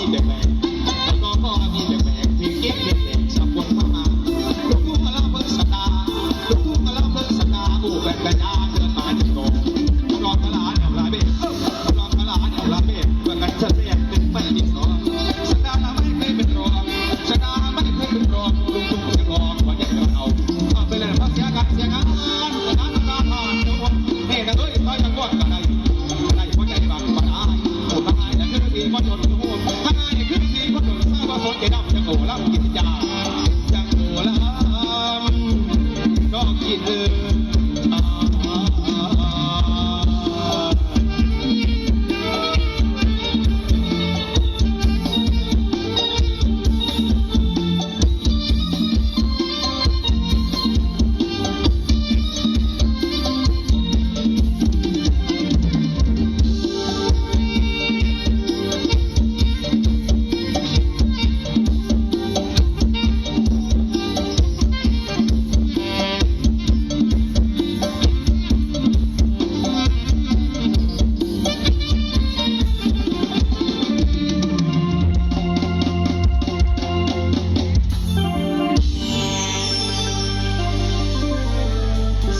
Ziele, mein รับกิจใจ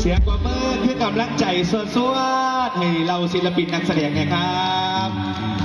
เสียงกว่าเมื่อพื่อกำลังใจสวดสวดให้เราศิลปินนักแสดงนะครับ